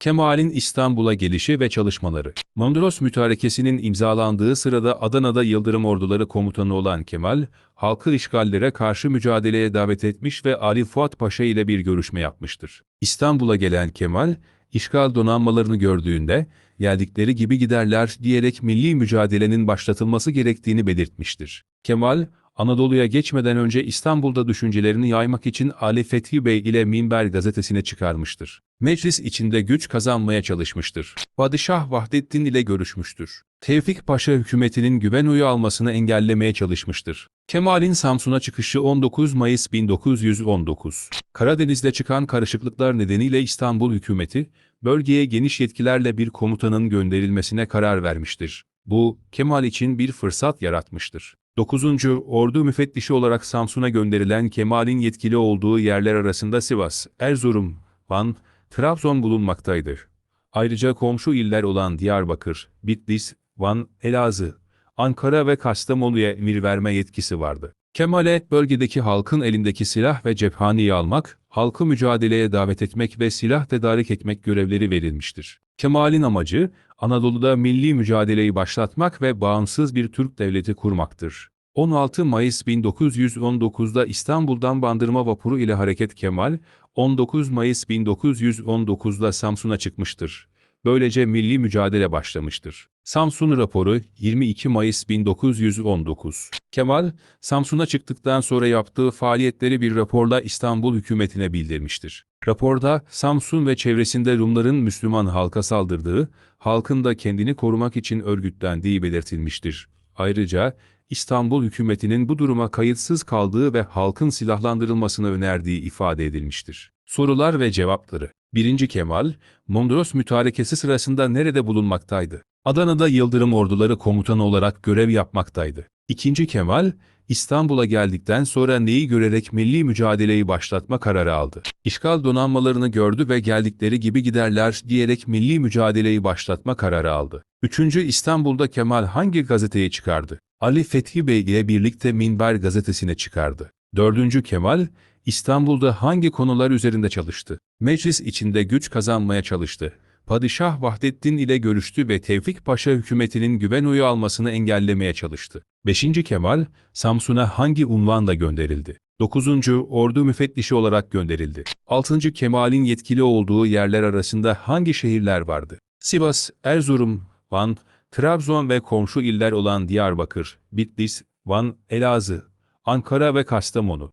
Kemal'in İstanbul'a gelişi ve çalışmaları. Mondros Mütarekesi'nin imzalandığı sırada Adana'da Yıldırım Orduları komutanı olan Kemal, halkı işgallere karşı mücadeleye davet etmiş ve Ali Fuat Paşa ile bir görüşme yapmıştır. İstanbul'a gelen Kemal, işgal donanmalarını gördüğünde, geldikleri gibi giderler diyerek milli mücadelenin başlatılması gerektiğini belirtmiştir. Kemal, Anadolu'ya geçmeden önce İstanbul'da düşüncelerini yaymak için Ali Fethi Bey ile Minber gazetesine çıkarmıştır. Meclis içinde güç kazanmaya çalışmıştır. Padişah Vahdettin ile görüşmüştür. Tevfik Paşa hükümetinin güven oyu almasını engellemeye çalışmıştır. Kemal'in Samsun'a çıkışı 19 Mayıs 1919. Karadeniz'de çıkan karışıklıklar nedeniyle İstanbul hükümeti, bölgeye geniş yetkilerle bir komutanın gönderilmesine karar vermiştir. Bu, Kemal için bir fırsat yaratmıştır. 9. Ordu müfettişi olarak Samsun'a gönderilen Kemal'in yetkili olduğu yerler arasında Sivas, Erzurum, Van, Trabzon bulunmaktaydır. Ayrıca komşu iller olan Diyarbakır, Bitlis, Van, Elazığ, Ankara ve Kastamonu'ya emir verme yetkisi vardı. Kemal'e bölgedeki halkın elindeki silah ve cephaneyi almak, halkı mücadeleye davet etmek ve silah tedarik etmek görevleri verilmiştir. Kemal'in amacı, Anadolu'da milli mücadeleyi başlatmak ve bağımsız bir Türk devleti kurmaktır. 16 Mayıs 1919'da İstanbul'dan Bandırma vapuru ile hareket Kemal, 19 Mayıs 1919'da Samsun'a çıkmıştır. Böylece milli mücadele başlamıştır. Samsun raporu 22 Mayıs 1919. Kemal, Samsun'a çıktıktan sonra yaptığı faaliyetleri bir raporla İstanbul hükümetine bildirmiştir. Raporda Samsun ve çevresinde Rumların Müslüman halka saldırdığı, halkın da kendini korumak için örgütlendiği belirtilmiştir. Ayrıca İstanbul hükümetinin bu duruma kayıtsız kaldığı ve halkın silahlandırılmasını önerdiği ifade edilmiştir. Sorular ve cevapları 1. Kemal, Mondros Mütarekesi sırasında nerede bulunmaktaydı? Adana'da Yıldırım Orduları komutanı olarak görev yapmaktaydı. 2. Kemal, İstanbul'a geldikten sonra neyi görerek milli mücadeleyi başlatma kararı aldı? İşgal donanmalarını gördü ve geldikleri gibi giderler diyerek milli mücadeleyi başlatma kararı aldı. 3. İstanbul'da Kemal hangi gazeteyi çıkardı? Ali Fethi Bey ile birlikte Minber gazetesine çıkardı. 4. Kemal, İstanbul'da hangi konular üzerinde çalıştı? Meclis içinde güç kazanmaya çalıştı. Padişah Vahdettin ile görüştü ve Tevfik Paşa hükümetinin güven oyu almasını engellemeye çalıştı. 5. Kemal, Samsun'a hangi unvanla gönderildi? 9. Ordu müfettişi olarak gönderildi. 6. Kemal'in yetkili olduğu yerler arasında hangi şehirler vardı? Sivas, Erzurum, Van, Trabzon ve komşu iller olan Diyarbakır, Bitlis, Van, Elazığ, Ankara ve Kastamonu.